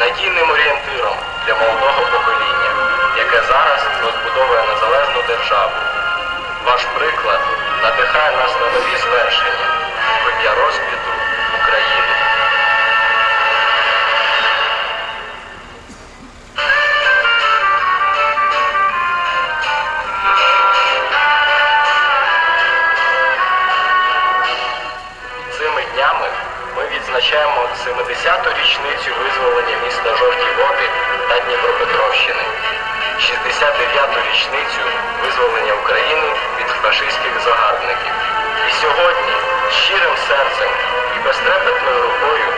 надійним орієнтиром для молодого покоління, яке зараз розбудовує незалежну державу. Ваш приклад надихає нас на нові звершення ім'я розквіту відзначаємо 70-ту річницю визволення міста Жовті Води та Дніпропетровщини, 69-ту річницю визволення України від фашистських загарбників. І сьогодні щирим серцем і безтрепетною рукою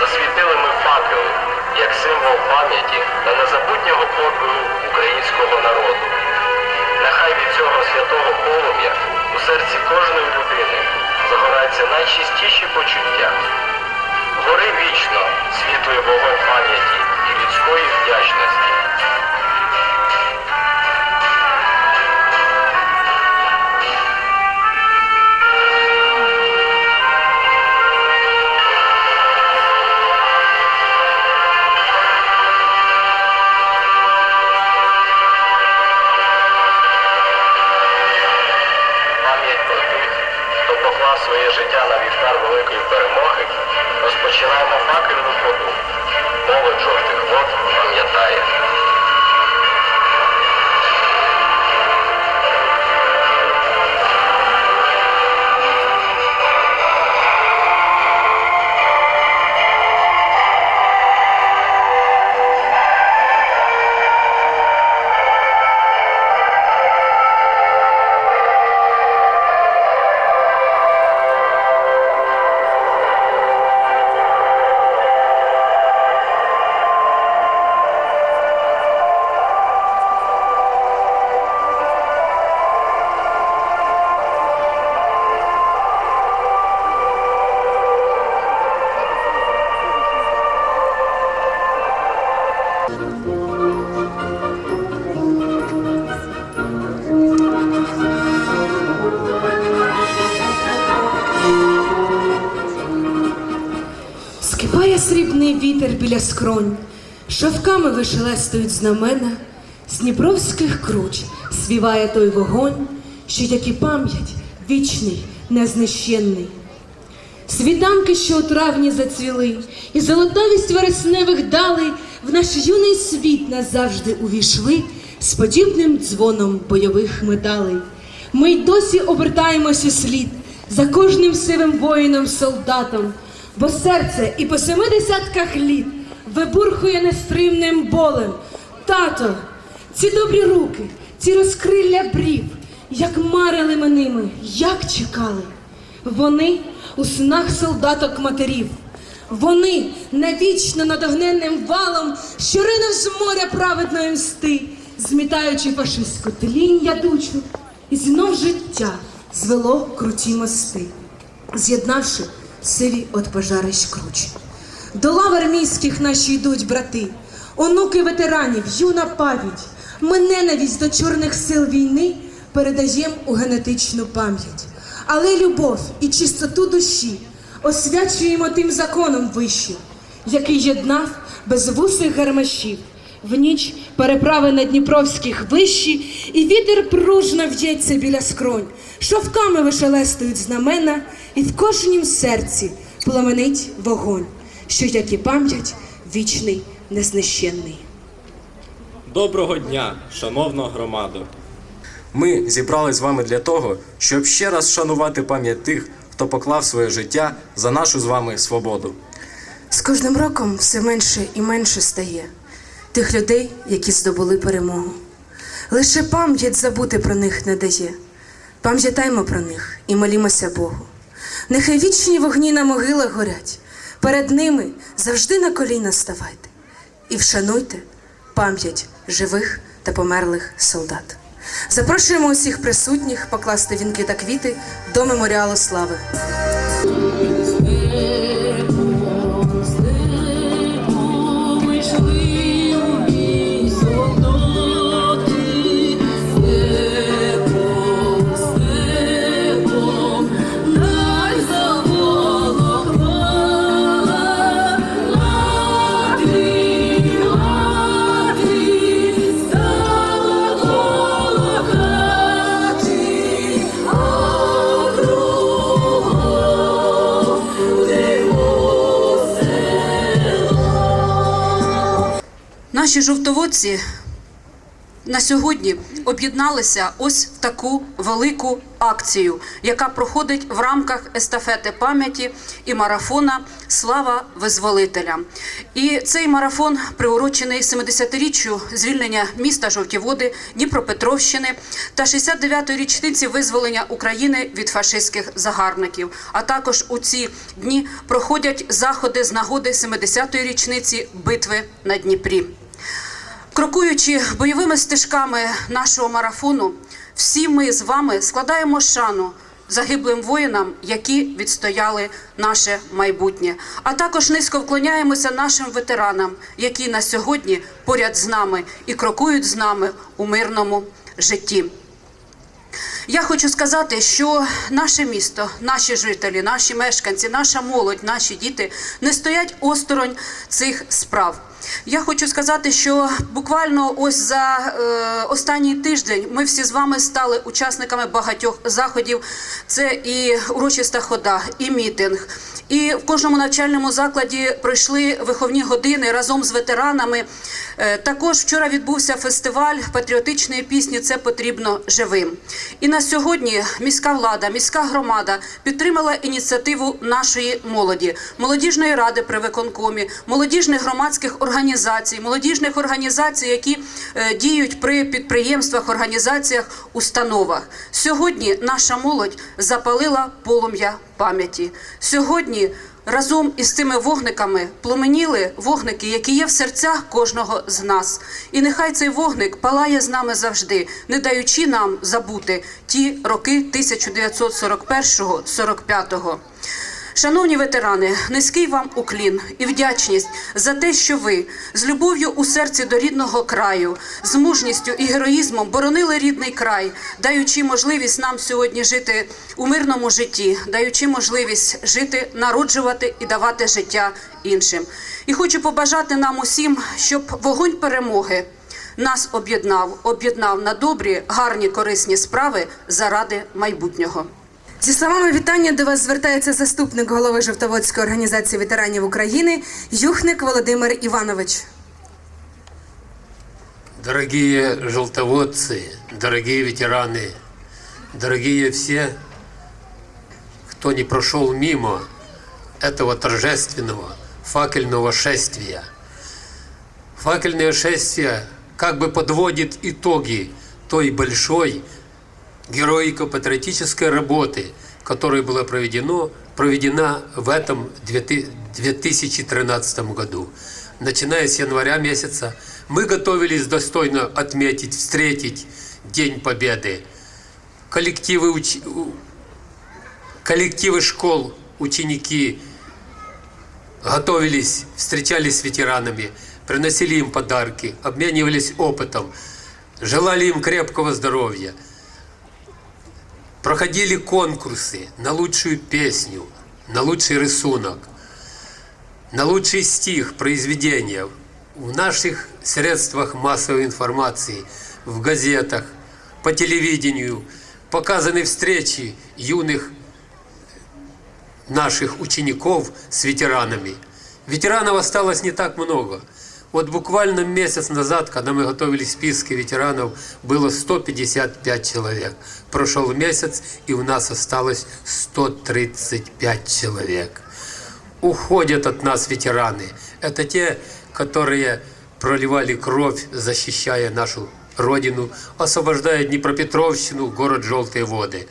засвітили ми факели як символ пам'яті та незабутнього подвигу українського народу. Нехай від цього святого полум'я у серці кожної людини загораються найчистіші почуття. Гори вічно світлої Бога пам'яті і людської біля скронь, шовками вишелестують знамена, з дніпровських круч співає той вогонь, що як і пам'ять вічний, незнищенний. Світанки, що у травні зацвіли, і золотавість вересневих далей в наш юний світ назавжди увійшли з подібним дзвоном бойових медалей. Ми й досі обертаємося слід за кожним сивим воїном солдатом, бо серце і по семи десятках літ вибурхує нестримним болем. Тато, ці добрі руки, ці розкрилля брів, як марили ми ними, як чекали. Вони у снах солдаток матерів. Вони навічно над огненним валом, що ринув з моря праведної мсти, змітаючи фашистську тлінь ядучу, і знов життя звело круті мости, з'єднавши сиві от пожарищ круч. До лав армійських наші йдуть брати, онуки ветеранів, юна пам'ять. Ми ненависть до чорних сил війни передаєм у генетичну пам'ять. Але любов і чистоту душі освячуємо тим законом вищим, який єднав безвусих гармашів. В ніч переправи на Дніпровських вищі, і вітер пружно в'ється біля скронь, шовками вишелестують знамена, і в кожнім серці пламенить вогонь, що, як і пам'ять, вічний, незнищенний. Доброго дня, шановна громадо. Ми зібрались з вами для того, щоб ще раз шанувати пам'ять тих, хто поклав своє життя за нашу з вами свободу. З кожним роком все менше і менше стає тих людей, які здобули перемогу. Лише пам'ять забути про них не дає. Пам'ятаймо про них і молімося Богу. Нехай вічні вогні на могилах горять. Перед ними завжди на коліна ставайте і вшануйте пам'ять живих та померлих солдат. Запрошуємо усіх присутніх покласти вінки та квіти до меморіалу слави. Наші жовтоводці на сьогодні об'єдналися ось в таку велику акцію, яка проходить в рамках естафети пам'яті і марафона Слава визволителям. І цей марафон приурочений 70-річчю звільнення міста Жовтіводи Дніпропетровщини та 69-ї річниці визволення України від фашистських загарбників. А також у ці дні проходять заходи з нагоди 70-ї річниці битви на Дніпрі. Крокуючи бойовими стежками нашого марафону, всі ми з вами складаємо шану загиблим воїнам, які відстояли наше майбутнє. А також низько вклоняємося нашим ветеранам, які на сьогодні поряд з нами і крокують з нами у мирному житті. Я хочу сказати, що наше місто, наші жителі, наші мешканці, наша молодь, наші діти не стоять осторонь цих справ. Я хочу сказати, що буквально ось за е, останній тиждень ми всі з вами стали учасниками багатьох заходів. Це і урочиста хода, і мітинг. І в кожному навчальному закладі пройшли виховні години разом з ветеранами. Е, Також вчора відбувся фестиваль патріотичної пісні Це потрібно живим. І на сьогодні міська влада, міська громада підтримала ініціативу нашої молоді, молодіжної ради при виконкомі, молодіжних громадських організацій, молодіжних організацій, які е, діють при підприємствах, організаціях, установах. Сьогодні наша молодь запалила полум'я пам'яті. Сьогодні разом із цими вогниками пломеніли вогники, які є в серцях кожного з нас. І нехай цей вогник палає з нами завжди, не даючи нам забути ті роки 1941-45. Шановні ветерани, низький вам уклін і вдячність за те, що ви з любов'ю у серці до рідного краю, з мужністю і героїзмом боронили рідний край, даючи можливість нам сьогодні жити у мирному житті, даючи можливість жити, народжувати і давати життя іншим. І хочу побажати нам усім, щоб вогонь перемоги нас об'єднав, об'єднав на добрі, гарні, корисні справи заради майбутнього. Зі словами вітання до вас звертається заступник голови Жовтоводської організації ветеранів України Юхник Володимир Іванович. Дорогие желтоводцы, дорогие ветераны, дорогие все, кто не прошел мимо этого торжественного факельного шествия. Факельное шествие как бы подводит итоги той большой героико-патриотической работы, которая была проведено, проведена в этом 2013 году. Начиная с января месяца, мы готовились достойно отметить, встретить День Победы. Коллективы, уч- коллективы школ, ученики готовились, встречались с ветеранами, приносили им подарки, обменивались опытом, желали им крепкого здоровья – проходили конкурсы на лучшую песню, на лучший рисунок, на лучший стих, произведения в наших средствах массовой информации, в газетах, по телевидению, показаны встречи юных наших учеников с ветеранами. Ветеранов осталось не так много. Вот буквально месяц назад, когда мы готовили списки ветеранов, было 155 человек. Прошел месяц, и у нас осталось 135 человек. Уходят от нас ветераны. Это те, которые проливали кровь, защищая нашу Родину, освобождая Днепропетровщину, город Желтые воды.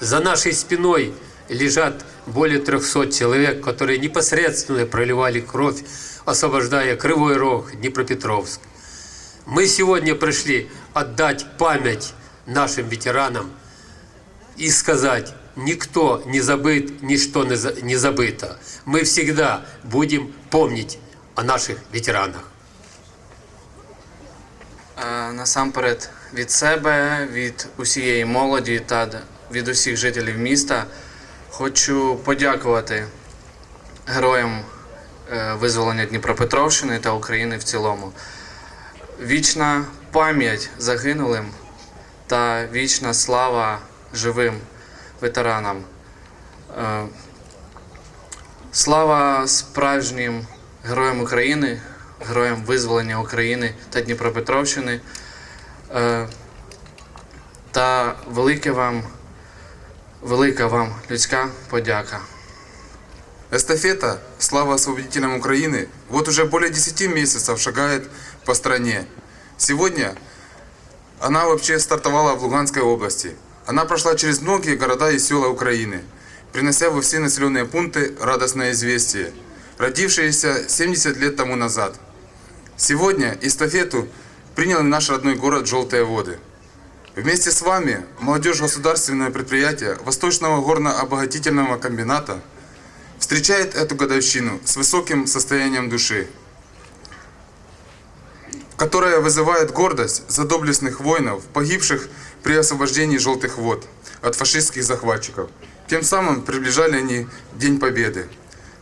За нашей спиной лежат более 300 человек, которые непосредственно проливали кровь, освобождая Кривой Рог, Днепропетровск. Мы сегодня пришли отдать память нашим ветеранам и сказать, никто не забыт, ничто не за- не забыто. Мы всегда будем помнить о наших ветеранах. Е, Насамперед від себе, від усієї молоді та д- від усіх жителів міста хочу подякувати героям е, визволення Дніпропетровщини та України в цілому. Вічна пам'ять загинулим та вічна слава живим ветеранам. Е, Слава справжнім героям України, героям визволення України та Дніпропетровщини. Е, Та велике вам, велика вам людська подяка. Эстафета «Слава освободителям Украины» вот уже более 10 месяцев шагает по стране. Сегодня она вообще стартовала в Луганской области. Она прошла через многие города и села Украины, принося во все населенные пункты радостное известие, родившееся 70 лет тому назад. Сегодня эстафету принял наш родной город Желтые воды. Вместе с вами молодежь государственное предприятие Восточного горно-обогатительного комбината встречает эту годовщину с высоким состоянием души, которая вызывает гордость за доблестных воинов, погибших при освобождении Желтых вод от фашистских захватчиков. Тем самым приближали они День Победы.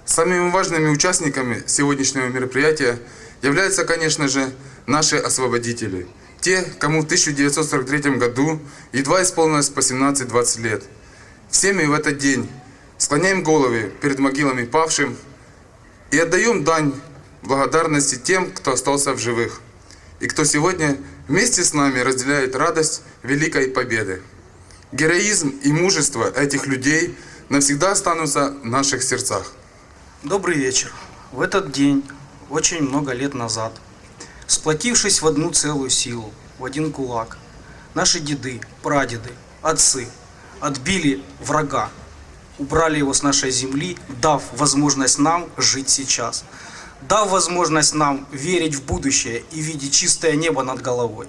Самыми важными участниками сегодняшнего мероприятия являются, конечно же, наши освободители. Те, кому в 1943 году едва исполнилось по 17-20 лет. Всеми в этот день склоняем головы перед могилами павшим и отдаем дань благодарности тем, кто остался в живых и кто сегодня вместе с нами разделяет радость великой победы. Героизм и мужество этих людей навсегда останутся в наших сердцах. Добрый вечер. В этот день, очень много лет назад, сплотившись в одну целую силу, в один кулак, наши деды, прадеды, отцы отбили врага, убрали его с нашей земли, дав возможность нам жить сейчас, дав возможность нам верить в будущее и видеть чистое небо над головой,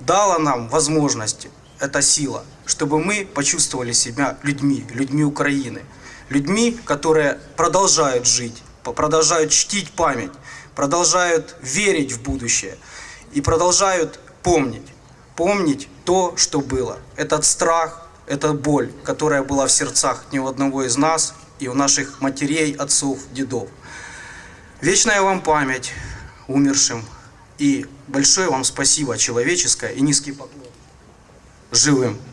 дала нам возможность, эта сила, чтобы мы почувствовали себя людьми, людьми Украины, людьми, которые продолжают жить, продолжают чтить память, продолжают верить в будущее и продолжают помнить, помнить то, что было. Этот страх, эта боль, которая была в сердцах ни у одного из нас и у наших матерей, отцов, дедов. Вечная вам память умершим и большое вам спасибо человеческое и низкий поклон живым. –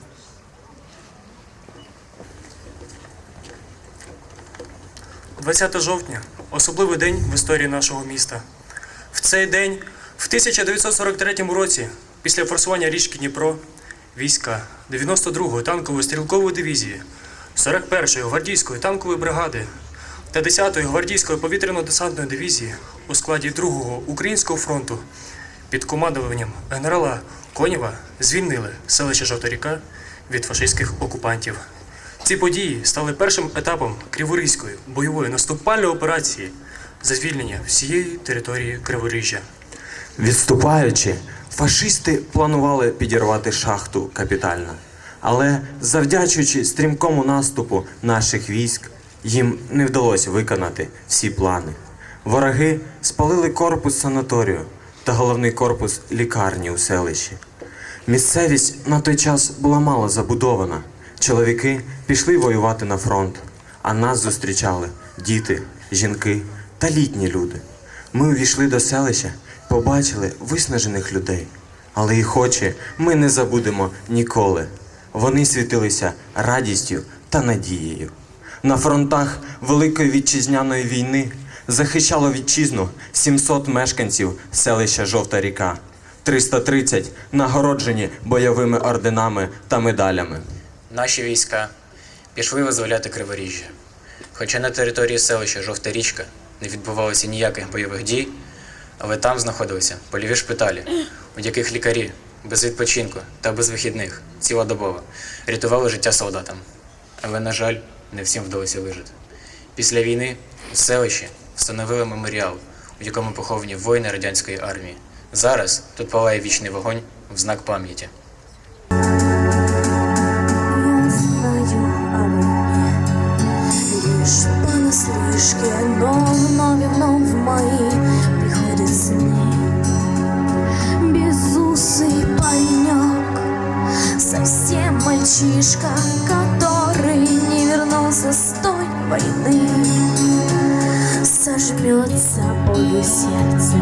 20 жовтня особливий день в історії нашого міста. В цей день, в 1943 році, після форсування річки Дніпро, війська 92-ї танкової стрілкової дивізії, 41-ї гвардійської танкової бригади та 10-ї гвардійської повітряно-десантної дивізії у складі 2-го Українського фронту під командуванням генерала Конєва звільнили селище Жовта ріка від фашистських окупантів. Ці події стали першим етапом Криворізької бойової наступальної операції за звільнення всієї території Криворіжжя. Відступаючи, фашисти планували підірвати шахту капітально. Але завдячуючи стрімкому наступу наших військ, їм не вдалося виконати всі плани. Вороги спалили корпус санаторію та головний корпус лікарні у селищі. Місцевість на той час була мало забудована. Чоловіки пішли воювати на фронт, а нас зустрічали діти, жінки та літні люди. Ми увійшли до селища, побачили виснажених людей, але їх очі ми не забудемо ніколи. Вони світилися радістю та надією. На фронтах Великої вітчизняної війни захищало вітчизну 700 мешканців селища Жовта ріка, 330 нагороджені бойовими орденами та медалями. Наші війська пішли визволяти Криворіжжя. Хоча на території селища Жовта річка не відбувалося ніяких бойових дій, але там знаходилися польові шпиталі, у яких лікарі без відпочинку та без вихідних цілодобово рятували життя солдатам. Але, на жаль, не всім вдалося вижити. Після війни у селищі встановили меморіал, у якому поховані воїни радянської армії Зараз тут палає вічний вогонь в знак пам'яті. Понаслышке, но вновь и вновь мои приходят сны. Безусый паренек, совсем мальчишка Который не вернулся с той войны. Сожмется болью сердце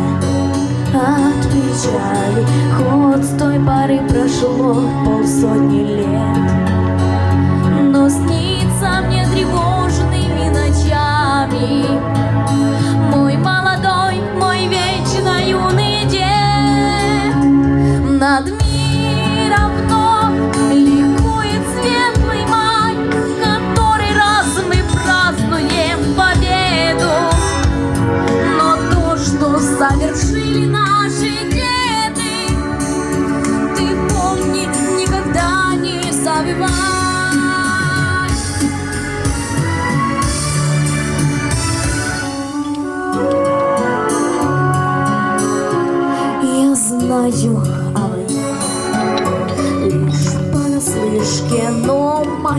от печали. Хоть с той поры прошло полсотни лет. Но снится мне ночами Мой молодой, мой вечно юный дед. Над миром вновь ликует светлый май который раз мы празднуем победу. Но то, что совершили наши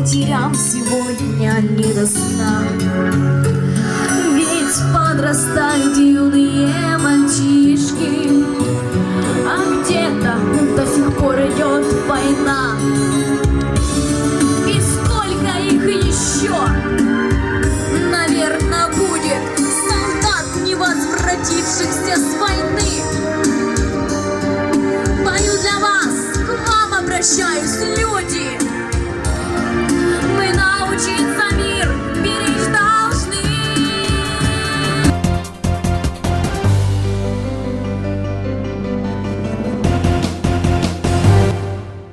потерям сегодня не до сна. Ведь подрастают юные мальчишки,